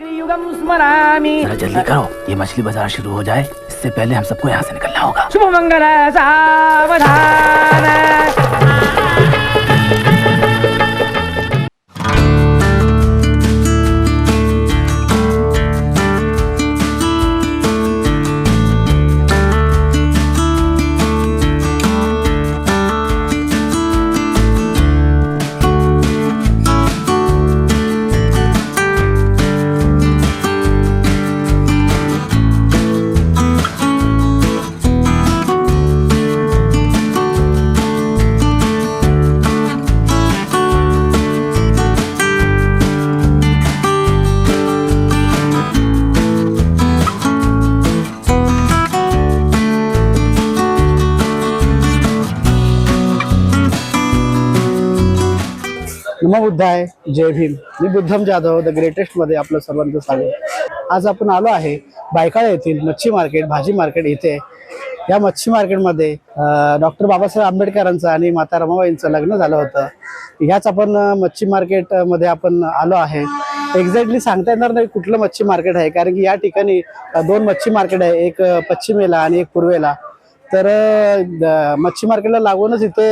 युगम स्मरामि जरा जल्दी करो ये मछली बाजार शुरू हो जाए। इससे पहले हम सबको यहाँ से निकलना होगा। शुभ मंगल सावधान। नमो बुद्धाय जय भीम. मी बुद्धम जाधव द ग्रेटेस्टमध्ये आपलं सर्वांचं स्वागत. आज आपण आलो आहे बायकाळा येथील मच्छी मार्केट भाजी मार्केट इथे. या मच्छी मार्केटमध्ये डॉक्टर बाबासाहेब आंबेडकरांचं आणि माता रमाबाईंचं लग्न झालं होतं. ह्याच आपण मच्छी मार्केटमध्ये आपण आलो आहे. एक्झॅक्टली सांगता येणार नाही कुठलं मच्छी मार्केट आहे कारण की या ठिकाणी दोन मच्छी मार्केट आहे एक पश्चिमेला आणि एक पूर्वेला. तर मच्छी मार्केटला लागूनच इथे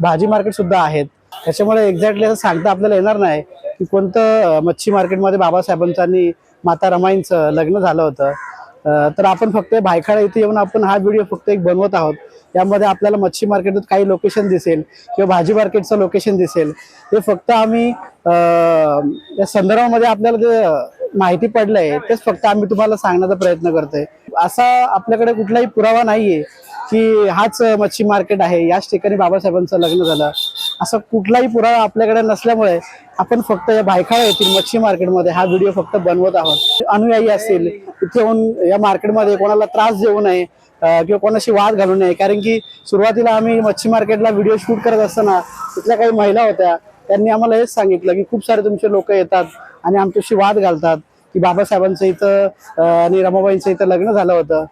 भाजी मार्केट सुद्धा आहेत. त्याच्यामुळे एक्झॅक्टली असं सांगता आपल्याला येणार नाही की कोणतं मच्छी मार्केटमध्ये बाबासाहेबांचं आणि माता रमाईंचं लग्न झालं होतं. तर आपण फक्त भायखळा इथे येऊन आपण हा व्हिडिओ फक्त एक बनवत आहोत. यामध्ये आपल्याला मच्छी मार्केटात काही लोकेशन दिसेल किंवा भाजी मार्केटचं लोकेशन दिसेल. हे फक्त आम्ही या संदर्भामध्ये आपल्याला जे माहिती पडलंय तेच फक्त आम्ही तुम्हाला सांगण्याचा प्रयत्न करतोय. असा आपल्याकडे कुठलाही पुरावा नाहीये की हाच मच्छी मार्केट आहे. याच ठिकाणी बाबासाहेबांचं लग्न झालं. असा कुठलाही पुरावा आपल्याकडे नसल्यामुळे आपण फक्त या भायखळा येथील मच्छी मार्केटमध्ये हा व्हिडिओ फक्त बनवत आहोत. अनुयायी असतील इथे येऊन या मार्केटमध्ये कोणाला त्रास देऊ नये किंवा कोणाशी वाद घालू नये कारण की सुरुवातीला आम्ही मच्छी मार्केटला व्हिडिओ शूट करत असताना तिथल्या काही महिला होत्या त्यांनी आम्हाला हेच सांगितलं की खूप सारे तुमचे लोक येतात आणि आमच्याशी वाद घालतात की बाबासाहेबांचं इथं आणि रमाबाईंचं इथं लग्न झालं होतं.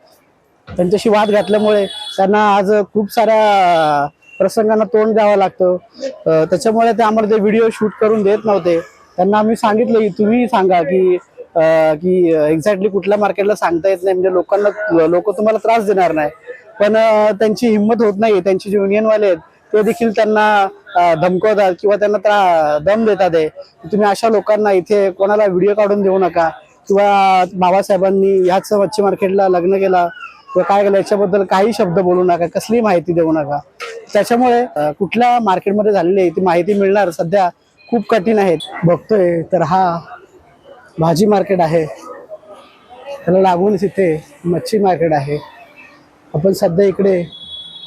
त्यांच्याशी वाद घातल्यामुळे त्यांना आज खूप साऱ्या प्रसंगांना तोंड द्यावं लागतं. त्याच्यामुळे ते आम्हाला ते व्हिडिओ शूट करून देत नव्हते. त्यांना आम्ही सांगितलं की तुम्ही सांगा की की एक्झॅक्टली कुठल्या मार्केटला सांगता येत नाही. म्हणजे लोकांना लोक तुम्हाला त्रास देणार नाही. पण त्यांची हिंमत होत नाही. त्यांचे जे युनियनवाले आहेत ते देखील त्यांना धमकवतात किंवा त्यांना त्रा- दम देतात आहे. तुम्ही अशा लोकांना इथे कोणाला व्हिडिओ काढून देऊ नका. किंवा बाबासाहेबांनी ह्याच मच्छी मार्केटला लग्न केला. किंवा काय केलं याच्याबद्दल काही शब्द बोलू नका कसली माहिती देऊ नका. त्याच्यामुळे कुठल्या मार्केटमध्ये झालेली आहे ती माहिती मिळणार सध्या खूप कठीण आहेत बघतोय तर हा भाजी मार्केट आहे. त्याला लागूनच इथे मच्छी मार्केट आहे. आपण सध्या इकडे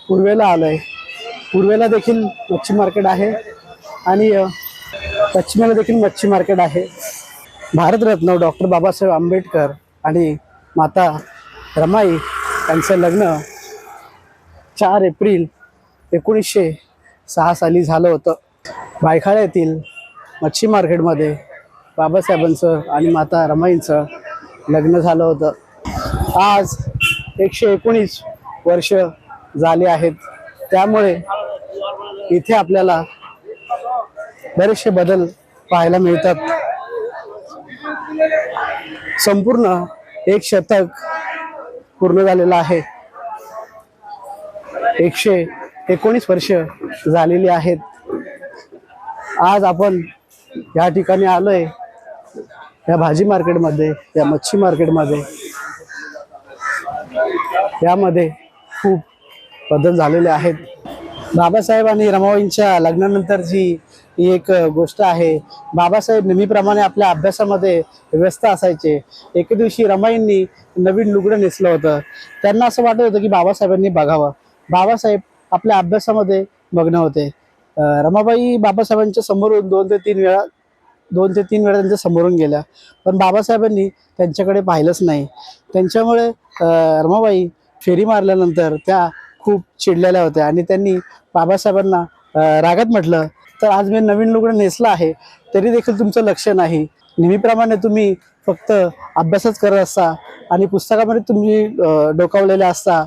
पूर्वेला आलोय. पूर्वेला देखील मच्छी मार्केट आहे आणि पश्चिमेला देखील मच्छी मार्केट आहे. भारतरत्न डॉक्टर बाबासाहेब आंबेडकर आणि माता रमाई त्यांचं लग्न चार एप्रिल एकोणीसशे सहा साली झालं होतं. बायखाळा येथील मच्छी मार्केटमध्ये बाबासाहेबांचं आणि माता रमाईंचं लग्न झालं होतं. आज एकशे एकोणीस वर्ष झाले आहेत. त्यामुळे इथे आपल्याला बरेचसे बदल पाहायला मिळतात. संपूर्ण एक शतक पूर्ण झालेला आहे. एकशे एकोणीस वर्ष झालेली आहेत. आज आपण या ठिकाणी आलोय या भाजी मार्केटमध्ये या मच्छी मार्केटमध्ये. यामध्ये खूप बदल झालेले आहेत. बाबासाहेब आणि रमाबाईंच्या लग्नानंतर ही एक गोष्ट आहे. बाबासाहेब नेहमीप्रमाणे आपल्या अभ्यासामध्ये व्यस्त असायचे. एके दिवशी रमाईंनी नवीन लुगडं नेसलं होतं. त्यांना असं वाटत होतं की बाबासाहेबांनी बघावं. बाबासाहेब आपल्या अभ्यासामध्ये मग्न होते. रमाबाई बाबासाहेबांच्या समोरून दोन ते तीन वेळा दोन ते तीन वेळा त्यांच्या समोरून गेल्या. पण बाबासाहेबांनी त्यांच्याकडे पाहिलंच नाही. त्यांच्यामुळे रमाबाई फेरी मारल्यानंतर त्या खूप चिडलेल्या होत्या. आणि त्यांनी बाबासाहेबांना रागात म्हटलं तर आज मी नवीन लुगडं नेसलं आहे तरी देखील तुमचं लक्ष नाही. नेहमीप्रमाणे तुम्ही फक्त अभ्यासच करत असता आणि पुस्तकामध्ये तुम्ही डोकावलेले असता.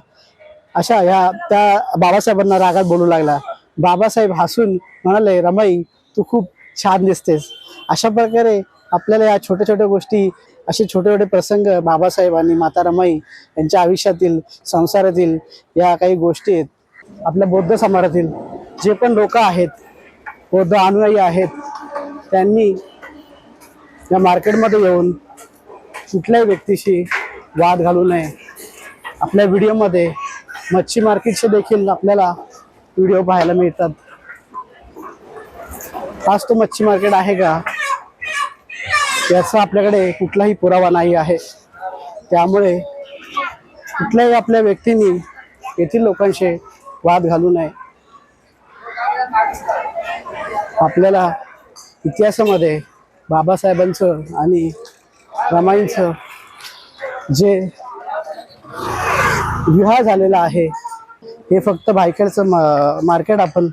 अशा ह्या त्या बाबासाहेबांना रागात बोलू लागला. बाबासाहेब हसून म्हणाले रमाई तू खूप छान दिसतेस. अशा प्रकारे आपल्याला या छोट्या छोट्या गोष्टी असे छोटे छोटे प्रसंग बाबासाहेब आणि माता रमाई यांच्या आयुष्यातील संसारातील या काही गोष्टी आहेत. आपल्या बौद्ध समाजातील जे पण लोक आहेत बौद्ध अनुयायी आहेत त्यांनी या मार्केटमध्ये येऊन कुठल्याही व्यक्तीशी वाद घालू नये. आपल्या व्हिडिओमध्ये मच्छी मार्केटचे देखील आपल्याला व्हिडिओ पाहायला मिळतात. आज तो मच्छी मार्केट आहे का? याचा आपल्याकडे कुठलाही पुरावा नाही आहे. त्यामुळे कुठल्याही आपल्या व्यक्तींनी येथील लोकांशी वाद घालू नये. आपल्याला इतिहासामध्ये बाबासाहेबांचं आणि रमाईंचं जे विवाह झालेला आहे हे फक्त बायकरचं मा मार्केट आपण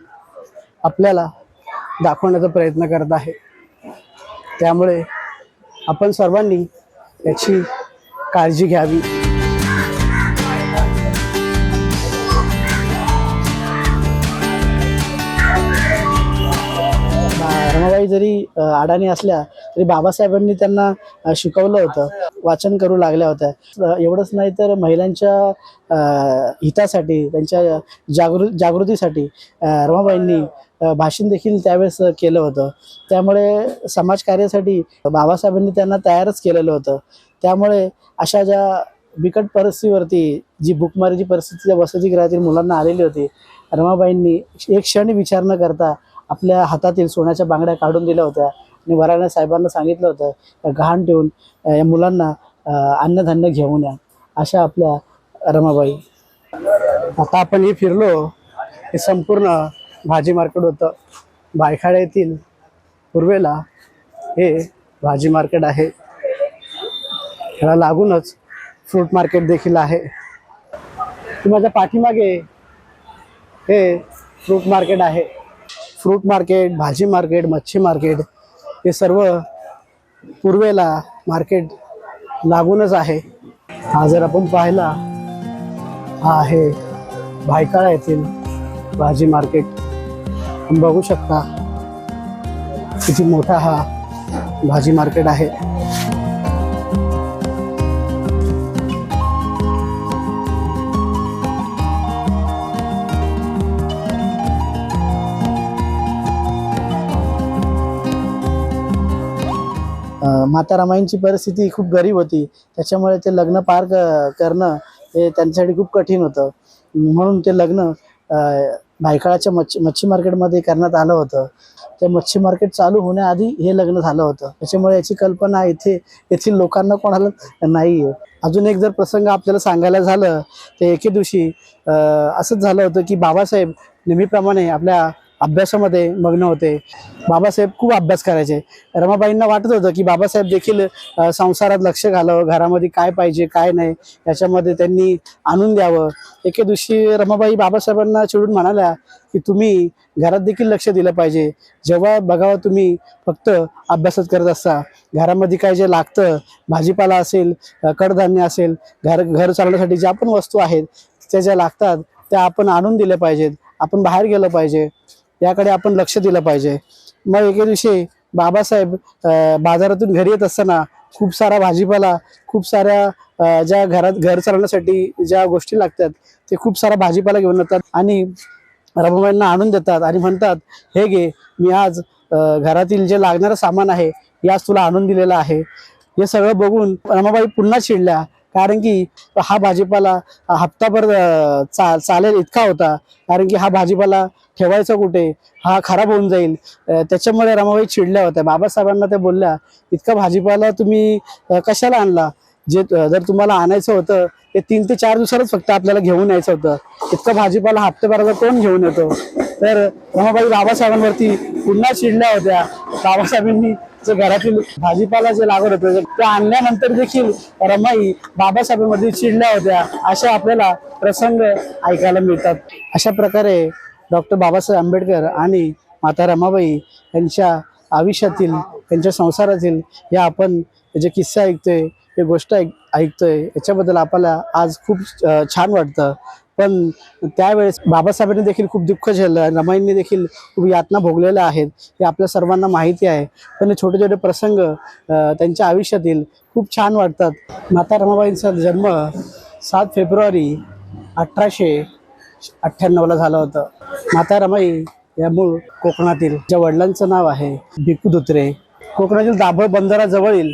आपल्याला दाखवण्याचा प्रयत्न करत आहे. त्यामुळे आपण सर्वांनी याची काळजी घ्यावी. रमाबाई जरी अडाणी असल्या तरी बाबासाहेबांनी त्यांना शिकवलं होतं. वाचन करू लागल्या होत्या. एवढंच नाही तर महिलांच्या हितासाठी त्यांच्या जागृ जागृतीसाठी रमाबाईंनी भाषण देखील त्यावेळेस केलं होतं. त्यामुळे समाजकार्यासाठी बाबासाहेबांनी त्यांना तयारच केलेलं होतं. त्यामुळे अशा ज्या बिकट परिस्थितीवरती जी भूकमारीची परिस्थिती वसतिगृहातील मुलांना आलेली होती रमाबाईंनी एक क्षण विचार न करता आपल्या हातातील सोन्याच्या बांगड्या काढून दिल्या होत्या आणि वराणे साहेबांना सांगितलं होतं घाण गहाण ठेवून या मुलांना अन्नधान्य घेऊन या. अशा आपल्या रमाबाई. आता आपण हे फिरलो हे संपूर्ण भाजी मार्केट होतं. बायखाडा येथील पूर्वेला हे भाजी मार्केट आहे. ह्याला लागूनच फ्रूट मार्केट देखील आहे. माझ्या पाठीमागे हे फ्रूट मार्केट आहे. फ्रूट मार्केट भाजी मार्केट मच्छी मार्केट हे सर्व पूर्वेला मार्केट लागूनच आहे. हा जर आपण पाहिला हा आहे भायकाळा येथील भाजी मार्केट. बघू शकता किती मोठा हा भाजी मार्केट आहे. माता रामाईंची परिस्थिती खूप गरीब होती. त्याच्यामुळे ते लग्न पार क- करणं हे त्यांच्यासाठी खूप कठीण होतं. म्हणून ते लग्न भायखळाच्या मच्छी मच्छी मार्केटमध्ये करण्यात आलं होतं. ते मच्छी मार्केट चालू होण्याआधी हे लग्न झालं होतं. त्याच्यामुळे याची कल्पना इथे येथील लोकांना कोणाला नाही आहे अजून एक जर प्रसंग आपल्याला सांगायला झालं तर एके दिवशी असंच झालं होतं की बाबासाहेब नेहमीप्रमाणे आपल्या अभ्यासामध्ये मग्न होते. बाबासाहेब खूप अभ्यास करायचे. रमाबाईंना वाटत होतं की बाबासाहेब देखील संसारात लक्ष घालावं घरामध्ये काय पाहिजे काय नाही याच्यामध्ये त्यांनी आणून द्यावं. एके दिवशी रमाबाई बाबासाहेबांना चिडून म्हणाल्या की तुम्ही घरात देखील लक्ष दिलं पाहिजे. जेव्हा बघावं तुम्ही फक्त अभ्यासच करत असता. घरामध्ये काय जे लागतं भाजीपाला असेल कडधान्य असेल घर घर चालवण्यासाठी ज्या पण वस्तू आहेत त्या ज्या लागतात त्या आपण आणून दिल्या पाहिजेत. आपण बाहेर गेलं पाहिजे. याकडे आपण लक्ष दिलं पाहिजे. मग एके दिवशी बाबासाहेब बाजारातून घरी येत असताना खूप सारा भाजीपाला खूप साऱ्या ज्या घरात घर चालवण्यासाठी ज्या गोष्टी लागतात ते खूप सारा भाजीपाला घेऊन येतात आणि रमाबाईंना आणून देतात आणि म्हणतात हे घे मी आज घरातील जे लागणारं सामान आहे याच तुला आणून दिलेलं आहे. हे सगळं बघून रमाबाई पुन्हा चिडल्या. कारण की हा भाजीपाला हप्ताभर चा चालेल इतका होता. कारण की हा भाजीपाला ठेवायचा कुठे? हा खराब होऊन जाईल. त्याच्यामुळे रमाबाई चिडल्या होत्या. बाबासाहेबांना ते बोलल्या इतका भाजीपाला तुम्ही कशाला आणला? जे जर तुम्हाला आणायचं होतं ते तीन ते चार दिवसालाच फक्त आपल्याला घेऊन यायचं होतं. इतका भाजीपाला हप्तेभराचा कोण घेऊन येतो? तर रमाबाई बाबासाहेबांवरती पुन्हा चिडल्या होत्या. बाबासाहेबांनी घरातील भाजीपाला जे लागत होतं ते आणल्यानंतर देखील रमाई बाबासाहेबांमध्ये चिडल्या होत्या अशा आपल्याला प्रसंग ऐकायला मिळतात. अशा प्रकारे डॉक्टर बाबासाहेब आंबेडकर आणि माता रमाबाई यांच्या आयुष्यातील त्यांच्या संसारातील या आपण जे किस्से ऐकतोय हे गोष्ट ऐक ऐकतोय याच्याबद्दल आपल्याला आज खूप छान वाटतं. पण त्यावेळेस बाबासाहेबांनी देखील खूप दुःख झेललं रमाईंनी देखील खूप यातना भोगलेल्या आहेत हे आपल्या सर्वांना माहिती आहे. पण हे छोटे छोटे प्रसंग त्यांच्या आयुष्यातील खूप छान वाटतात. माता रमाबाईंचा जन्म सात फेब्रुवारी अठराशे अठ्ठ्याण्णवला झालं होतं. माता रमाई या मूळ कोकणातील ज्या वडिलांचं नाव आहे भिकू धुत्रे. कोकणातील दाभोळ बंदराजवळील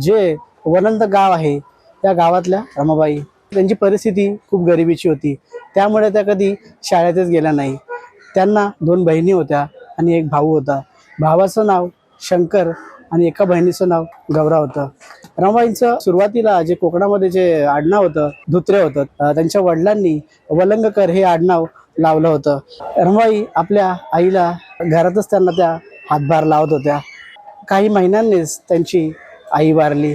जे वनंत गाव आहे त्या गावातल्या रमाबाई त्यांची परिस्थिती खूप गरिबीची होती. त्यामुळे त्या कधी शाळेतच गेल्या नाही. त्यांना दोन बहिणी होत्या आणि एक भाऊ होता. भावाचं नाव शंकर आणि एका बहिणीचं नाव गौरा होतं. रमाबाईंचं सुरुवातीला जे कोकणामध्ये जे आडनाव होतं धुत्रे होतं त्यांच्या वडिलांनी वलंगकर हे आडनाव लावलं होतं. रमाबाई आपल्या आईला घरातच त्यांना त्या हातभार लावत होत्या. काही महिन्यांनीच त्यांची आई वारली.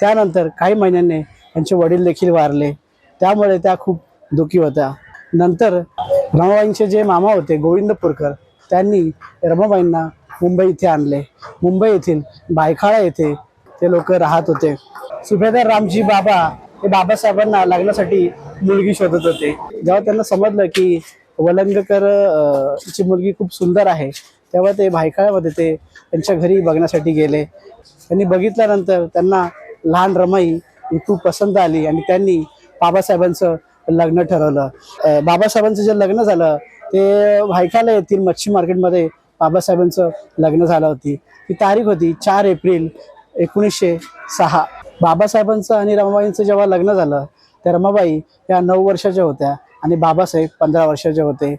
त्यानंतर काही महिन्यांनी त्यांचे वडील देखील वारले. त्यामुळे त्या खूप दुखी होत्या. नंतर रमाबाईंचे जे मामा होते गोविंदपूरकर त्यांनी रमाबाईंना मुंबई इथे आणले. मुंबई येथील बायखाळा येथे ते लोक राहत होते. सुभेदार रामजी बाबा हे बाबासाहेबांना लग्नासाठी मुलगी शोधत होते. जेव्हा त्यांना समजलं की वलंगकर ची मुलगी खूप सुंदर आहे तेव्हा ते भायखाळ्यामध्ये ते त्यांच्या घरी बघण्यासाठी गेले. त्यांनी बघितल्यानंतर त्यांना लहान रमाई ही खूप पसंत आली आणि त्यांनी बाबासाहेबांचं लग्न ठरवलं. बाबासाहेबांचं जे लग्न झालं ते भायखाला येथील मच्छी मार्केटमध्ये बाबासाहेबांचं लग्न झालं होती. ती तारीख होती चार एप्रिल एकोणीसशे सहा. बाबासाहेबांचं आणि रमाबाईंचं जेव्हा लग्न झालं त्या रमाबाई या नऊ वर्षाच्या होत्या आणि बाबासाहेब पंधरा वर्षाचे होते.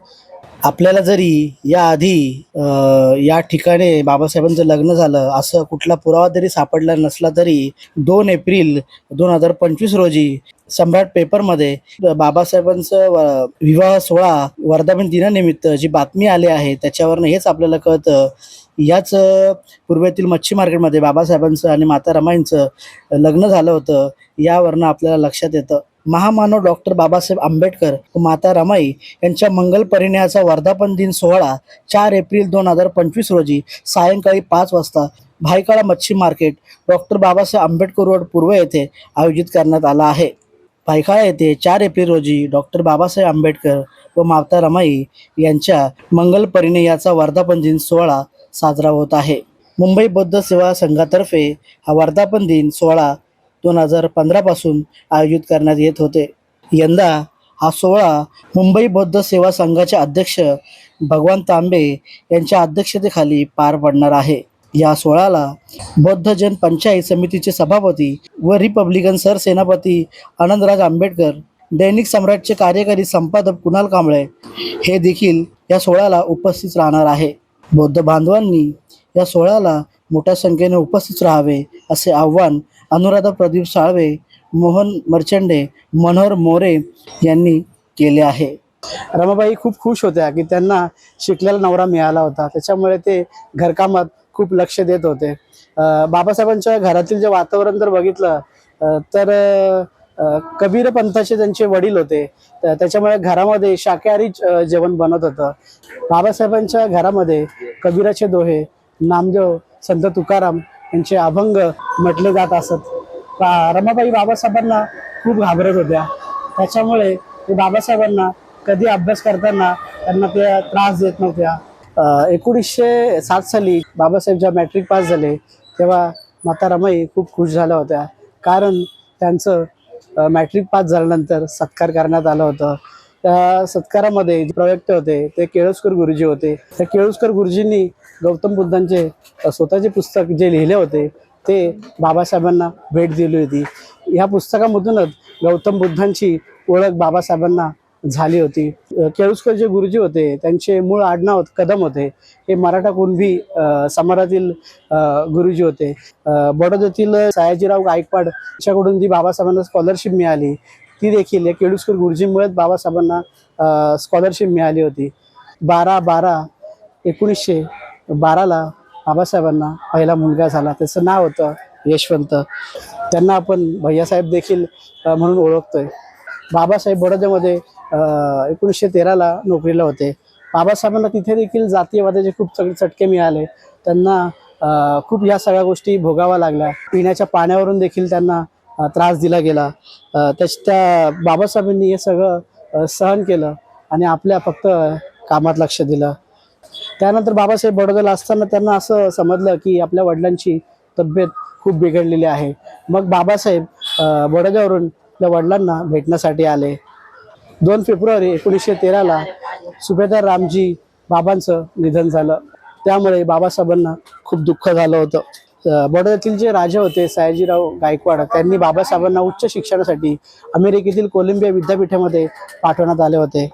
आपल्याला जरी याआधी आधी या ठिकाणी बाबासाहेबांचं लग्न झालं असं कुठला पुरावा जरी सापडला नसला तरी दोन एप्रिल दोन हजार पंचवीस रोजी सम्राट पेपरमध्ये बाबासाहेबांचं विवाह सोहळा वर्धापन दिनानिमित्त जी बातमी आली आहे त्याच्यावरनं हेच आपल्याला कळतं. याच पूर्वेतील मच्छी मार्केटमध्ये बाबासाहेबांचं आणि माता रमाईंचं लग्न झालं होतं यावरनं आपल्याला लक्षात येतं. महामानव डॉक्टर बाबासाहेब आंबेडकर व माता रमाई यांच्या मंगल परिणयाचा वर्धापन दिन सोहळा चार एप्रिल दोन हजार पंचवीस रोजी सायंकाळी पाच वाजता भायकाळा मच्छी market doctor Babasaheb Ambedkar road पूर्व येथे आयोजित करण्यात आला आहे. भायखाळा येथे चार एप्रिल रोजी डॉक्टर बाबासाहेब आंबेडकर व माता रमाई यांच्या मंगल परिणयाचा वर्धापन दिन सोहळा साजरा होत आहे. मुंबई बौद्ध सेवा संघातर्फे हा वर्धापन दिन सोहळा दोन हजार पंधरापासून आयोजित करण्यात येत होते. यंदा हा सोहळा मुंबई बौद्ध सेवा संघाचे अध्यक्ष भगवान तांबे यांच्या अध्यक्षतेखाली पार पडणार आहे. या सोहळ्याला बौद्ध जन पंचायत समितीचे सभापती व रिपब्लिकन सरसेनापती आनंदराज आंबेडकर दैनिक सम्राटचे कार्यकारी संपादक कुणाल कांबळे हे देखील या सोहळ्याला उपस्थित राहणार आहे. बौद्ध बांधवांनी या सोहळ्याला मोठ्या संख्येने उपस्थित राहावे असे आव्हान अनुराधा प्रदीप साळवे मोहन मर्चंडे मनोहर मोरे यांनी केले आहे. रमाबाई खूप खुश होत्या की त्यांना शिकलेला नवरा मिळाला होता. त्याच्यामुळे ते घरकामात खूप लक्ष देत होते. बाबासाहेबांच्या घरातील जे वातावरण जर बघितलं तर कबीर पंथाचे त्यांचे वडील होते. तर त्याच्यामुळे घरामध्ये शाकाहारी जेवण बनत होतं. बाबासाहेबांच्या घरामध्ये कबीराचे दोहे नामदेव संत तुकाराम यांचे अभंग म्हटले जात असत. रमाबाई बाबासाहेबांना खूप घाबरत होत्या. त्याच्यामुळे ते बाबासाहेबांना कधी अभ्यास करताना त्यांना त्या त्रास देत नव्हत्या. एकोणीसशे सात साली बाबासाहेब जेव्हा मॅट्रिक पास झाले तेव्हा माता रमाई खूप खुश झाल्या होत्या. कारण त्यांचं मॅट्रिक पास झाल्यानंतर सत्कार करण्यात आलं होतं. त्या सत्कारामध्ये जे प्रवक्ते होते ते केळुसकर गुरुजी होते. त्या केळुसकर गुरुजींनी गौतम बुद्धांचे स्वतःचे पुस्तक जे लिहिले होते ते बाबासाहेबांना भेट दिली होती. ह्या पुस्तकामधूनच गौतम बुद्धांची ओळख बाबासाहेबांना झाली होती. केळुस्कर केळुसकर जे गुरुजी होते त्यांचे मूळ आडनाव कदम होते. हे मराठा कुणबी समाजातील गुरुजी होते. बडोद्यातील सयाजीराव गायकवाड यांच्याकडून जी बाबासाहेबांना स्कॉलरशिप मिळाली ती देखील या केळुसकर गुरुजींमुळेच बाबासाहेबांना स्कॉलरशिप मिळाली होती. बारा बारा एकोणीसशे बाराला बाबासाहेबांना पहिला मुलगा झाला. त्याचं नाव होतं यशवंत. त्यांना आपण भैयासाहेब देखील म्हणून ओळखतोय. बाबासाहेब बडोद्यामध्ये एकोणीसशे तेराला नोकरीला होते. बाबासाहेबांना तिथे देखील जातीयवादाचे खूप चट चटके मिळाले. त्यांना खूप ह्या सगळ्या गोष्टी भोगाव्या लागल्या. पिण्याच्या पाण्यावरून देखील त्यांना त्रास दिला गेला. त्याच त्या बाबासाहेबांनी हे सगळं सहन केलं आणि आपल्या फक्त कामात लक्ष दिलं. त्यानंतर बाबासाहेब बडोद्याला असताना त्यांना असं समजलं की आपल्या वडिलांची तब्येत खूप बिघडलेली आहे. मग बाबासाहेब बडोद्यावरून आपल्या वडिलांना भेटण्यासाठी आले. दोन फेब्रुवारी एकोणीसशे तेराला सुभेदार रामजी बाबांचं निधन झालं. त्यामुळे बाबासाहेबांना खूप दुःख झालं होतं. बडोद्यातील जे राजा होते सयाजीराव गायकवाड त्यांनी बाबासाहेबांना उच्च शिक्षणासाठी अमेरिकेतील कोलंबिया विद्यापीठामध्ये पाठवण्यात आले होते.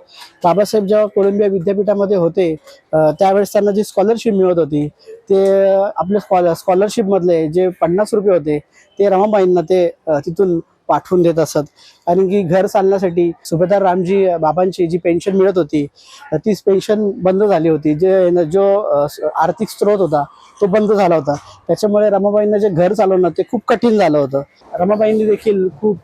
बाबासाहेब जेव्हा कोलंबिया विद्यापीठामध्ये होते त्यावेळेस त्यांना जी स्कॉलरशिप मिळत होती ते आपल्या स्कॉल स्कॉलरशिपमधले जे पन्नास रुपये होते ते रमाबाईंना ते तिथून पाठवून देत असत. कारण की घर चालण्यासाठी सुभेदार रामजी बाबांची जी पेन्शन मिळत होती तीच पेन्शन बंद झाली होती. जे जो आर्थिक स्रोत होता तो बंद झाला होता. त्याच्यामुळे रमाबाईंना जे घर चालवणं ते खूप कठीण झालं होतं. रमाबाईंनी देखील खूप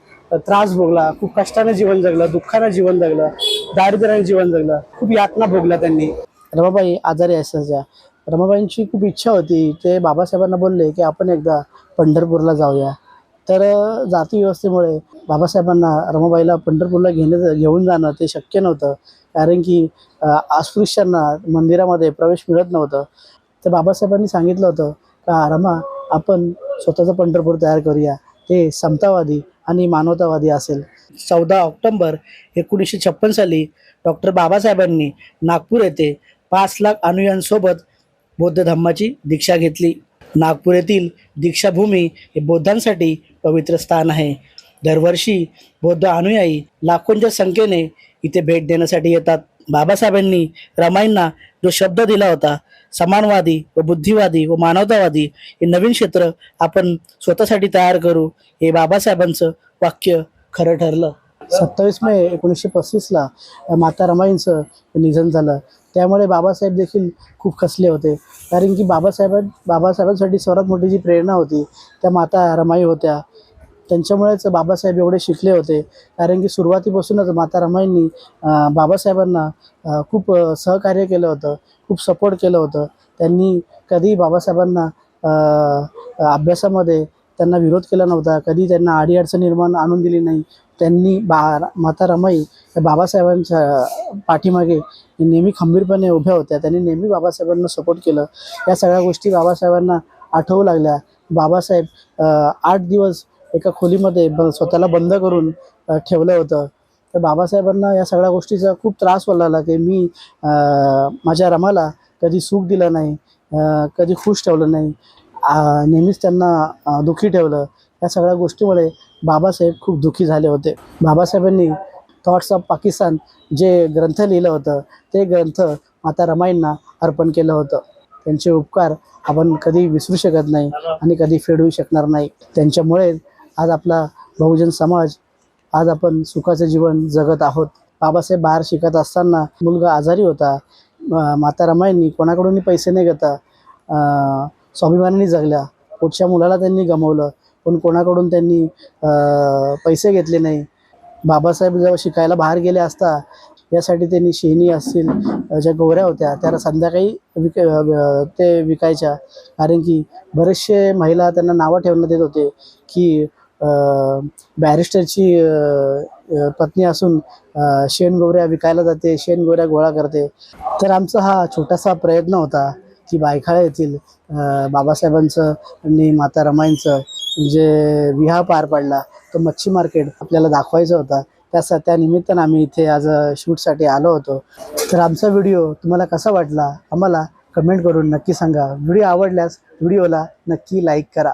त्रास भोगला खूप कष्टानं जीवन जगलं दुःखानं जीवन जगलं दारिद्र्याने जीवन जगलं खूप यातना भोगल्या त्यांनी. रमाबाई आजारी असायच्या रमाबाईंची खूप इच्छा होती. ते बाबासाहेबांना बोलले की आपण एकदा पंढरपूरला जाऊया. तर जाती व्यवस्थेमुळे बाबासाहेबांना रमाबाईला पंढरपूरला घेणं घेऊन जाणं ते शक्य नव्हतं. कारण की अस्पृश्यांना मंदिरामध्ये प्रवेश मिळत नव्हतं. तर बाबासाहेबांनी सांगितलं होतं का रमा आपण स्वतःचं पंढरपूर तयार करूया. ते समतावादी आणि मानवतावादी असेल. चौदा ऑक्टोंबर एकोणीसशे छप्पन साली डॉक्टर बाबासाहेबांनी नागपूर येथे पाच लाख अनुयांसोबत बौद्ध धम्माची दीक्षा घेतली. नागपूर येथील दीक्षाभूमी हे बौद्धांसाठी पवित्र स्थान आहे. दरवर्षी बौद्ध अनुयायी लाखोंच्या संख्येने इथे भेट देण्यासाठी येतात. बाबासाहेबांनी रमाईंना जो शब्द दिला होता समानवादी व बुद्धिवादी व मानवतावादी हे नवीन क्षेत्र आपण स्वतःसाठी तयार करू हे बाबासाहेबांचं वाक्य खरं ठरलं. सत्तावीस मे एकोणीसशे पस्तीसला माता रमाईंचं निधन झालं. त्यामुळे बाबासाहेब देखील खूप खसले होते. कारण की बाबासाहेब बाबासाहेबांसाठी सर्वात मोठी जी प्रेरणा होती त्या माता रमाई होत्या. त्यांच्यामुळेच बाबासाहेब एवढे शिकले होते. कारण की सुरुवातीपासूनच माता रमाईंनी बाबासाहेबांना खूप सहकार्य केलं होतं खूप सपोर्ट केलं होतं. त्यांनी कधी बाबासाहेबांना अभ्यासामध्ये त्यांना विरोध केला नव्हता. कधी त्यांना अडीअडचण निर्माण आणून दिली नाही. त्यांनी बा माता रमाई या बाबासाहेबांच्या पाठीमागे नेहमी खंबीरपणे उभ्या होत्या. त्यांनी नेहमी बाबासाहेबांना सपोर्ट केलं. या सगळ्या गोष्टी बाबासाहेबांना आठवू लागल्या. बाबासाहेब आठ दिवस एका खोलीमध्ये ब स्वतःला बंद करून ठेवलं होतं. तर बाबासाहेबांना या सगळ्या गोष्टीचा खूप त्रास व्हायला लागला की मी माझ्या रमाला कधी सुख दिलं नाही कधी खुश ठेवलं नाही. नेहमीच त्यांना दुःखी ठेवलं. या सगळ्या गोष्टीमुळे बाबासाहेब खूप दुःखी झाले होते. बाबासाहेबांनी थॉट्स ऑफ पाकिस्तान जे ग्रंथ लिहिलं होतं ते ग्रंथ माता रमाईंना अर्पण केलं होतं. त्यांचे उपकार आपण कधी विसरू शकत नाही आणि कधी फेडू शकणार नाही. त्यांच्यामुळे आज आपला बहुजन समाज आज आपण सुखाचं जीवन जगत आहोत. बाबासाहेब बाहेर शिकत असताना मुलगा आजारी होता. माता रमाईंनी कोणाकडूनही पैसे नाही घेता. स्वाभिमानाने जगल्या. पुढच्या मुलाला त्यांनी गमवलं. पण कोणाकडून त्यांनी पैसे घेतले नाही? बाबासाहेब जेव्हा शिकायला बाहेर गेले असता यासाठी त्यांनी शेणी असतील ज्या गोऱ्या होत्या त्याला संध्याकाळी विक ते विकायच्या. कारण की बरेचसे महिला त्यांना नावं ठेवण्यात येत होते की बॅरिस्टरची पत्नी असून शेणगोऱ्या विकायला जाते शेणगोऱ्या गोळा करते. तर आमचा हा छोटासा प्रयत्न होता की बायखाळा येथील बाबासाहेबांचं आणि माता रमाईंचं जे विवाह पार पडला तो मच्छी मार्केट आपल्याला दाखवायचा होता. त्या त्यानिमित्तानं आम्ही इथे आज शूटसाठी आलो होतो. तर आमचा व्हिडिओ तुम्हाला कसा वाटला? आम्हाला कमेंट करून नक्की सांगा. व्हिडिओ आवडल्यास व्हिडिओला नक्की लाईक करा.